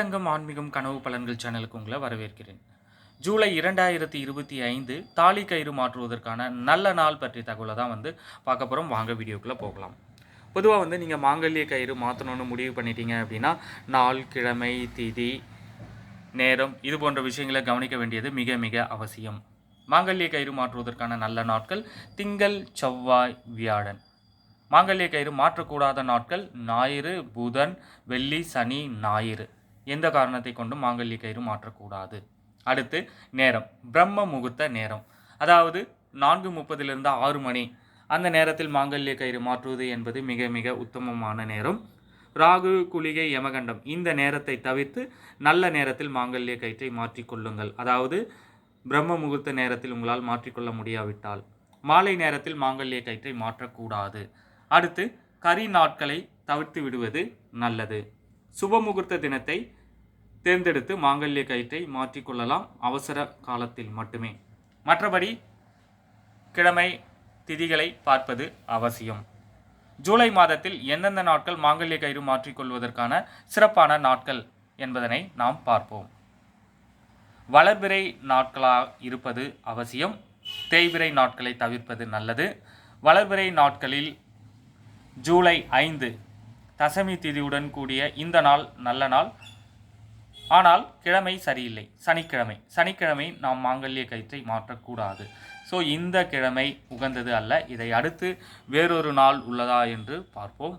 ரங்கம் ஆன்மீகம் கனவு பலன்கள் சேனலுக்கு உங்களை வரவேற்கிறேன். ஜூலை இரண்டாயிரத்தி இருபத்தி ஐந்து தாலி கயிறு மாற்றுவதற்கான நல்ல நாள் பற்றிய தகவலை தான் வந்து பார்க்க போகிறோம் வாங்க வீடியோக்குள்ளே போகலாம். பொதுவாக வந்து நீங்கள் மாங்கல்ய கயிறு மாற்றணும்னு முடிவு பண்ணிட்டீங்க அப்படின்னா நாள் கிழமை திதி நேரம் இது போன்ற விஷயங்களை கவனிக்க வேண்டியது மிக மிக அவசியம். மாங்கல்ய கயிறு மாற்றுவதற்கான நல்ல நாட்கள் திங்கள் செவ்வாய் வியாழன். மாங்கல்ய கயிறு மாற்றக்கூடாத நாட்கள் ஞாயிறு புதன் வெள்ளி சனி ஞாயிறு. எந்த காரணத்தை கொண்டும் மாங்கல்ய கயிறு மாற்றக்கூடாது. அடுத்து நேரம். பிரம்ம முகூர்த்த நேரம். அதாவது நான்கு முப்பதிலிருந்து ஆறு மணி. அந்த நேரத்தில் மாங்கல்ய கயிறு மாற்றுவது என்பது மிக மிக உத்தமமான நேரம். ராகு குளிகை யமகண்டம். இந்த நேரத்தை தவிர்த்து நல்ல நேரத்தில் மாங்கல்ய கயிற்றை மாற்றிக்கொள்ளுங்கள் அதாவது பிரம்ம முகூர்த்த நேரத்தில் உங்களால் மாற்றிக்கொள்ள முடியாவிட்டால். மாலை நேரத்தில் மாங்கல்ய கயிற்றை மாற்றக்கூடாது. அடுத்து கரி நாட்களை தவிர்த்து விடுவது நல்லது. சுப முகூர்த்த தினத்தை தேர்ந்தெடுத்து மாங்கல்ய கயிற்றை மாற்றிக்கொள்ளலாம் அவசர காலத்தில் மட்டுமே. மற்றபடி கிழமை திதிகளை பார்ப்பது அவசியம். ஜூலை மாதத்தில் எந்தெந்த நாட்கள் மாங்கல்ய கயிறு மாற்றிக்கொள்வதற்கான சிறப்பான நாட்கள் என்பதனை நாம் பார்ப்போம். வளர்பிறை நாட்களாக இருப்பது அவசியம். தேய்பிறை நாட்களை தவிர்ப்பது நல்லது. வளர்பிறை நாட்களில் ஜூலை ஐந்து தசமி திதியுடன் கூடிய இந்த நாள் நல்ல நாள். ஆனால் கிழமை சரியில்லை. சனிக்கிழமை. சனிக்கிழமை நாம் மாங்கல்ய கயிற்றை மாற்றக்கூடாது. ஸோ இந்த கிழமை உகந்தது அல்ல. இதை அடுத்து வேறொரு நாள் உள்ளதா என்று பார்ப்போம்.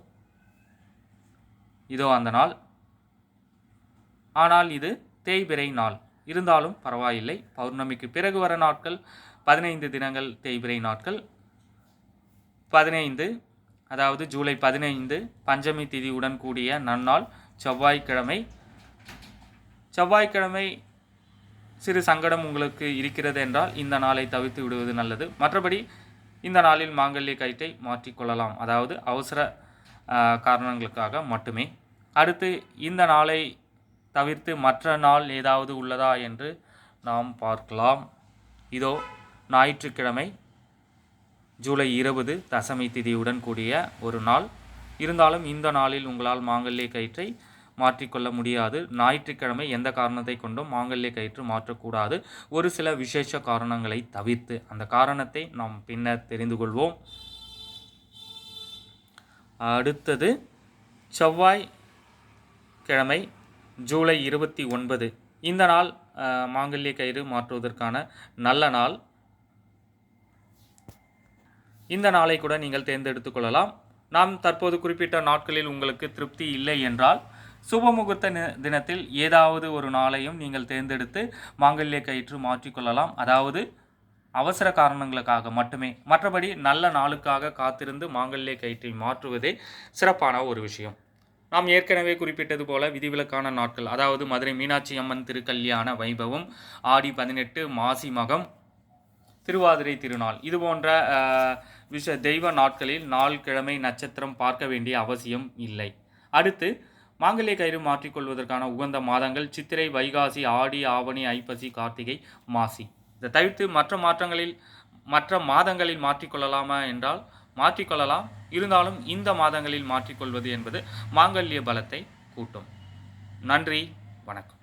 இதோ அந்த நாள். ஆனால் இது தேய்பிறை நாள். இருந்தாலும் பரவாயில்லை. பௌர்ணமிக்கு பிறகு வர நாட்கள் பதினைந்து தினங்கள் தேய்பிறை நாட்கள். பதினைந்து அதாவது ஜூலை பதினைந்து பஞ்சமி திதியுடன் கூடிய நன்னாள் செவ்வாய்க்கிழமை செவ்வாய்க்கிழமை சிறு சங்கடம் உங்களுக்கு இருக்கிறது என்றால் இந்த நாளை தவிர்த்து விடுவது நல்லது. மற்றபடி இந்த நாளில் மாங்கல்ய கயிற்றை மாற்றிக்கொள்ளலாம் அதாவது அவசர காரணங்களுக்காக மட்டுமே. அடுத்து இந்த நாளை தவிர்த்து மற்ற நாள் ஏதாவது உள்ளதா என்று நாம் பார்க்கலாம். இதோ ஞாயிற்றுக்கிழமை ஜூலை இருபது தசமி திதியுடன் கூடிய ஒரு நாள். இருந்தாலும் இந்த நாளில் உங்களால் மாங்கல்ய கயிற்றை மாற்றிக்கொள்ள முடியாது. ஞாயிற்றுக்கிழமை எந்த காரணத்தை கொண்டும் மாங்கல்ய கயிற்று மாற்றக்கூடாது. ஒரு சில விசேஷ காரணங்களை தவிர்த்து அந்த காரணத்தை நாம் பின்னர் தெரிந்து கொள்வோம். அடுத்தது செவ்வாய் கிழமை ஜூலை இருபத்தி ஒன்பது. இந்த நாள் மாங்கல்ய கயிறு மாற்றுவதற்கான நல்ல நாள். இந்த நாளை கூட நீங்கள் தேர்ந்தெடுத்துக் கொள்ளலாம். நாம் தற்போது குறிப்பிட்ட நாட்களில் உங்களுக்கு திருப்தி இல்லை என்றால் சுபமுகூர்த்த தினத்தில் ஏதாவது ஒரு நாளையும் நீங்கள் தேர்ந்தெடுத்து மாங்கல்ய கயிற்று மாற்றிக்கொள்ளலாம். அதாவது அவசர காரணங்களுக்காக மட்டுமே. மற்றபடி நல்ல நாளுக்காக காத்திருந்து மாங்கல்ய கயிற்றை மாற்றுவதே சிறப்பான ஒரு விஷயம். நாம் ஏற்கனவே குறிப்பிட்டது போல விதிவிலக்கான நாட்கள் அதாவது மதுரை மீனாட்சி அம்மன் திருக்கல்யாண வைபவம் ஆடி பதினெட்டு மாசி மகம் திருவாதிரை திருநாள். இது போன்ற விஷ தெய்வ நாட்களில் நாள் கிழமை நட்சத்திரம் பார்க்க வேண்டிய அவசியம் இல்லை. அடுத்து மாங்கல்ய கயிறு மாற்றிக்கொள்வதற்கான உகந்த மாதங்கள் சித்திரை வைகாசி ஆடி ஆவணி ஐப்பசி கார்த்திகை மாசி. இதை தவிர்த்து மற்ற மாற்றங்களில் மற்ற மாதங்களில் மாற்றிக்கொள்ளலாமா என்றால் மாற்றிக்கொள்ளலாம். இருந்தாலும் இந்த மாதங்களில் மாற்றிக்கொள்வது என்பது மாங்கல்ய பலத்தை கூட்டும். நன்றி வணக்கம்.